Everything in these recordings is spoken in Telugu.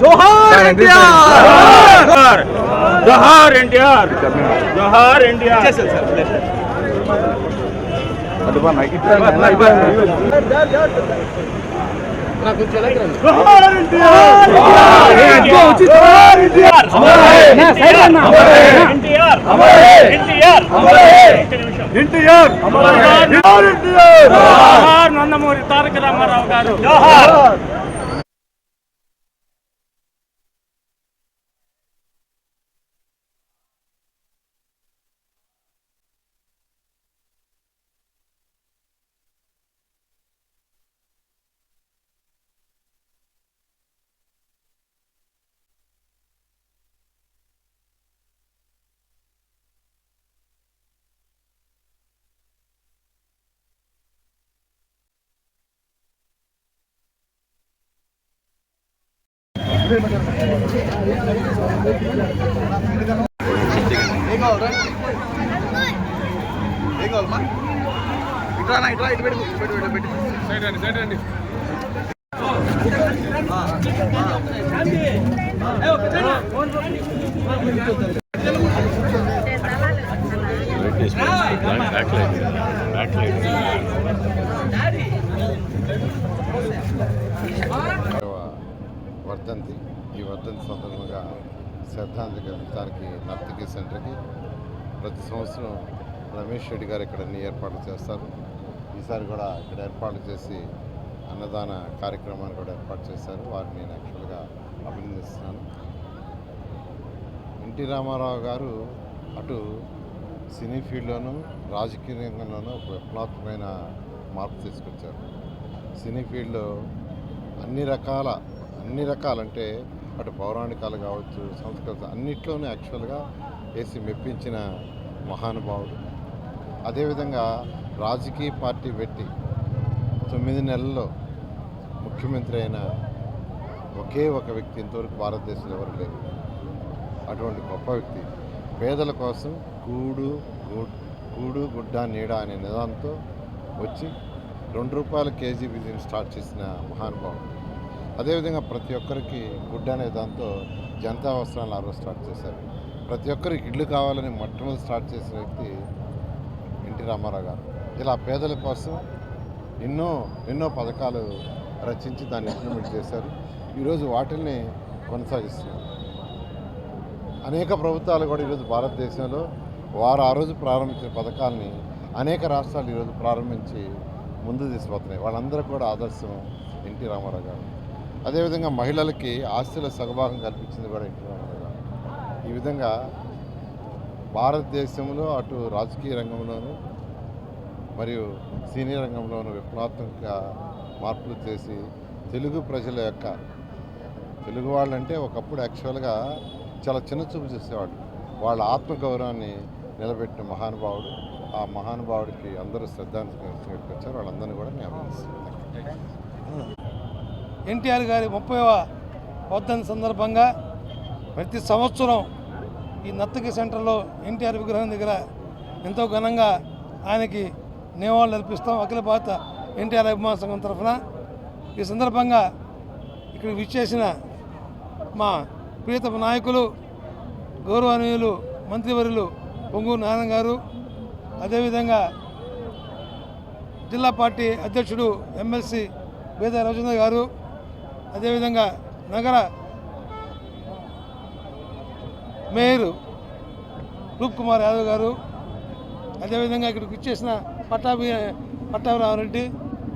జోహార్ ఎన్టీఆర్ జోహార్ ఎన్టీఆర్ జోహార్ ఎన్టీఆర్ జోహార్ ఇటు పెట్టు పెట్టు పెట్టు పెట్టు సైడ్ జోహార్ సైడ్ తారక రామారావు గారు జోహార్ ఆరవ వర్ధంతి. ఈ వర్ధంతి సందర్భంగా శ్రద్ధాంజలికి నర్తకి సెంటర్కి ప్రతి సంవత్సరం రమేష్ రెడ్డి గారు ఇక్కడ అన్ని ఏర్పాట్లు చేస్తారు. ఈసారి కూడా ఇక్కడ ఏర్పాట్లు చేసి అన్నదాన కార్యక్రమాన్ని కూడా ఏర్పాటు చేశారు. వారిని నేను యాక్చువల్గా అభినందిస్తున్నాను. ఎన్టీ రామారావు గారు అటు సినీ ఫీల్డ్లోనూ రాజకీయ రంగంలోనూ ఒక విప్లవాత్మకమైన మార్పు తీసుకొచ్చారు. సినీ ఫీల్డ్లో అన్ని రకాల అన్ని రకాలంటే అటు పౌరాణికాలు కావచ్చు సంస్కృత అన్నిట్లోనూ యాక్చువల్గా వేసి మెప్పించిన మహానుభావుడు. అదేవిధంగా రాజకీయ పార్టీ పెట్టి తొమ్మిది నెలల్లో ముఖ్యమంత్రి అయిన ఒకే ఒక వ్యక్తి ఇంతవరకు భారతదేశంలో ఎవరు లేరు. అటువంటి గొప్ప వ్యక్తి పేదల కోసం కూడు కూడు గుడ్డ నీడ అనే నిదానంతో వచ్చి రెండు రూపాయల కేజీ బిజినెస్ స్టార్ట్ చేసిన మహానుభావుడు. అదేవిధంగా ప్రతి ఒక్కరికి గుడ్డ అనే దాంతో జనతా వస్త్రాలను ఆ రోజు స్టార్ట్ చేశారు. ప్రతి ఒక్కరికి ఇల్లు కావాలని మొట్టమొదటి స్టార్ట్ చేసిన వ్యక్తి ఎన్టీ రామారావు గారు. ఇలా పేదల కోసం ఎన్నో ఎన్నో పథకాలు రచించి దాన్ని ఇంప్లిమెంట్ చేశారు. ఈరోజు వాటిల్ని కొనసాగిస్తున్నారు. అనేక ప్రభుత్వాలు కూడా ఈరోజు భారతదేశంలో వారు ఆ రోజు ప్రారంభించిన పథకాలని అనేక రాష్ట్రాలు ఈరోజు ప్రారంభించి ముందు తీసుకుపోతున్నాయి. వాళ్ళందరూ కూడా ఆదర్శం ఎన్టీ రామారావు గారు. అదేవిధంగా మహిళలకి ఆస్తుల సగభాగం కల్పించింది కూడా ఎన్టీ ఈ విధంగా భారతదేశంలో అటు రాజకీయ రంగంలోనూ మరియు సినీ రంగంలోనూ విప్లవాత్మక మార్పులు చేసి తెలుగు ప్రజల యొక్క తెలుగు వాళ్ళంటే ఒకప్పుడు యాక్చువల్గా చాలా చిన్న చూపు చూసేవాడు వాళ్ళ ఆత్మగౌరవాన్ని నిలబెట్టిన మహానుభావుడు ఆ మహానుభావుడికి అందరూ శ్రద్ధాంజలి వచ్చారు వాళ్ళందరినీ కూడా నేను అభినందిస్తున్నాను. ఎన్టీఆర్ గారి ముప్పైవ వద్దని సందర్భంగా ప్రతి సంవత్సరం ఈ నర్తకి సెంటర్లో ఎన్టీఆర్ విగ్రహం దగ్గర ఎంతో ఘనంగా ఆయనకి నివాళులు అర్పిస్తాం. అఖిల భారత ఎన్టీఆర్ అభిమాన సంఘం తరఫున ఈ సందర్భంగా ఇక్కడ విచ్చేసిన మా ప్రియతమ నాయకులు గౌరవనీయులు మంత్రివర్యులు పొంగూరు నారాయణ గారు అదేవిధంగా జిల్లా పార్టీ అధ్యక్షుడు ఎమ్మెల్సీ వేద రవిచంద్ర గారు అదేవిధంగా నగర మేయర్ రూప్ కుమార్ యాదవ్ గారు అదేవిధంగా ఇక్కడికి వచ్చేసిన పట్టాభి పట్టాభిరామరెడ్డి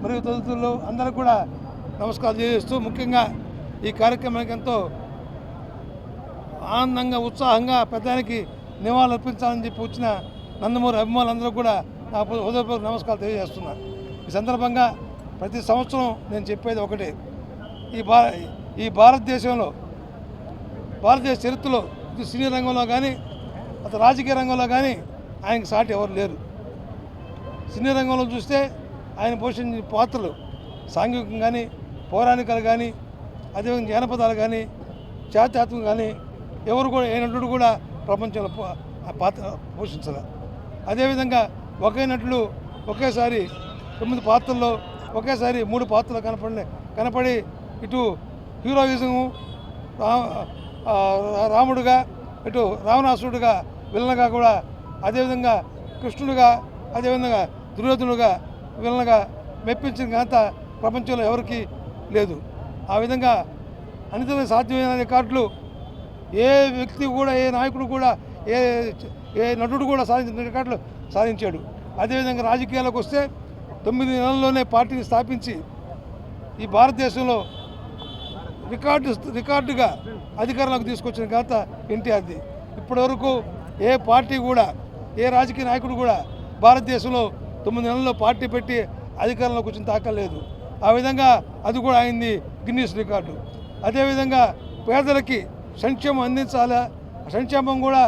మరియు తదితరులు అందరికి కూడా నమస్కారం చేస్తూ ముఖ్యంగా ఈ కార్యక్రమానికి ఎంతో ఆనందంగా ఉత్సాహంగా పెద్దానికి నివాళులు అర్పించాలని చెప్పి వచ్చిన నందమూరి అభిమానులందరూ కూడా నా హృదయపూర్వక నమస్కారాలు తెలియజేస్తున్నా ఈ సందర్భంగా ప్రతి సంవత్సరం నేను చెప్పేది ఒకటే ఈ భా ఈ భారతదేశంలో భారతదేశ చరిత్రలో ఇది సినీ రంగంలో కానీ అతను రాజకీయ రంగంలో కానీ ఆయనకు సాటి ఎవరు లేరు. సినీ రంగంలో చూస్తే ఆయన పోషించిన పాత్రలు సాంఘికం కానీ పౌరాణికాలు కానీ అదేవిధంగా జానపదాలు కానీ చారిత్రాత్మకం కానీ ఎవరు కూడా ఏ నటుడు కూడా ప్రపంచంలో పాత్ర పోషించాల. అదేవిధంగా ఒకే నటుడు ఒకేసారి తొమ్మిది పాత్రల్లో ఒకేసారి మూడు పాత్రలు కనపడి కనపడి ఇటు హీరోయిజము రా- రాముడుగా ఇటు రావణాసురుడుగా విలనగా కూడా అదేవిధంగా కృష్ణుడుగా అదేవిధంగా దుర్యోధనుడుగా విలనగా మెప్పించిన ఘనత ప్రపంచంలో ఎవరికీ లేదు. ఆ విధంగా అనితర సాధ్యమైన రికార్డులు ఏ వ్యక్తి కూడా ఏ నాయకుడు కూడా ఏ ఏ నటుడు కూడా సాధించిన రికార్డులు సాధించాడు. అదేవిధంగా రాజకీయాలకు వస్తే తొమ్మిది నెలల్లోనే పార్టీని స్థాపించి ఈ భారతదేశంలో రికార్డు రికార్డుగా అధికారంలోకి తీసుకొచ్చిన ఘనత ఎన్టీఆర్ది. ఇప్పటివరకు ఏ పార్టీ కూడా ఏ రాజకీయ నాయకుడు కూడా భారతదేశంలో తొమ్మిది నెలల్లో పార్టీ పెట్టి అధికారంలోకి వచ్చిన తాకలేదు ఆ విధంగా అది కూడా అయింది గిన్నీస్ రికార్డు. అదేవిధంగా పేదలకి సంక్షేమం అందించాలా? సంక్షేమం కూడా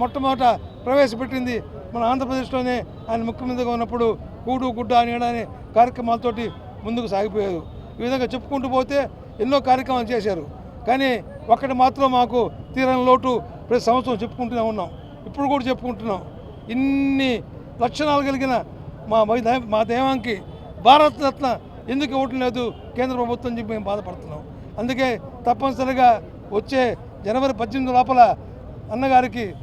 మొట్టమొదట ప్రవేశపెట్టింది మన ఆంధ్రప్రదేశ్లోనే. ఆయన ముఖ్యమంత్రిగా ఉన్నప్పుడు కూడు గుడ్డ నీడ అనే కార్యక్రమాలతోటి ముందుకు సాగిపోయారు. ఈ విధంగా చెప్పుకుంటూ పోతే ఎన్నో కార్యక్రమాలు చేశారు. కానీ ఒక్కటి మాత్రం మాకు తీరని లోటు ప్రతి సంవత్సరం చెప్పుకుంటూనే ఉన్నాం. ఇప్పుడు కూడా చెప్పుకుంటున్నాం. ఇన్ని లక్షణాలు కలిగిన మా మై- మా దైవానికి భారతరత్న ఎందుకు ఇవ్వటం లేదు కేంద్ర ప్రభుత్వం చెప్పి మేము బాధపడుతున్నాం. అందుకే తప్పనిసరిగా వచ్చే జనవరి పద్దెనిమిది లోపల అన్నగారికి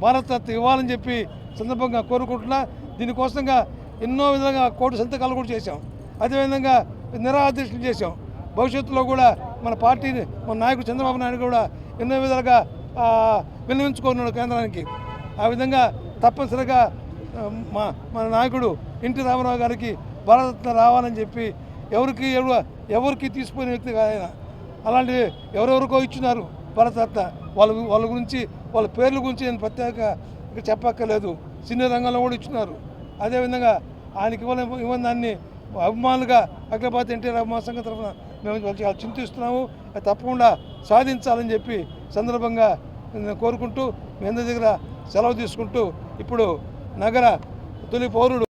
భారత రత్న ఇవ్వాలని చెప్పి సందర్భంగా కోరుకుంటున్నా. దీనికోసంగా ఎన్నో విధంగా కోటి సంతకాలు కూడా చేశాం. అదేవిధంగా నిరాదీక్షలు చేశాం. భవిష్యత్తులో కూడా మన పార్టీని మన నాయకుడు చంద్రబాబు నాయుడు కూడా ఎన్నో విధాలుగా ఆ, విన్నవించుకున్నాడు కేంద్రానికి. ఆ విధంగా తప్పనిసరిగా మా మన నాయకుడు ఎన్టీ రామారావు గారికి భారతరత్న రావాలని చెప్పి ఎవరికి ఎవరు ఎవరికి తీసిపోయిన వ్యక్తి ఆయన అలాంటి ఎవరెవరికో ఇచ్చినారు భారతరత్న. వాళ్ళ వాళ్ళ గురించి వాళ్ళ పేర్ల గురించి నేను ప్రత్యేక చెప్పక్కర్లేదు. సినీ రంగంలో కూడా ఇచ్చినారు. అదేవిధంగా ఆయనకి ఇవ్వని ఇవ్వని దాన్ని అభిమానులుగా అఖిలభారత ఎన్టీఆర్ అభిమాన సంఘం తరఫున మేము చాలా చింతిస్తున్నాము. అది తప్పకుండా సాధించాలని చెప్పి సందర్భంగా నేను కోరుకుంటూ మీ అందరి దగ్గర సెలవు తీసుకుంటూ ఇప్పుడు నగర తొలి పౌరుడు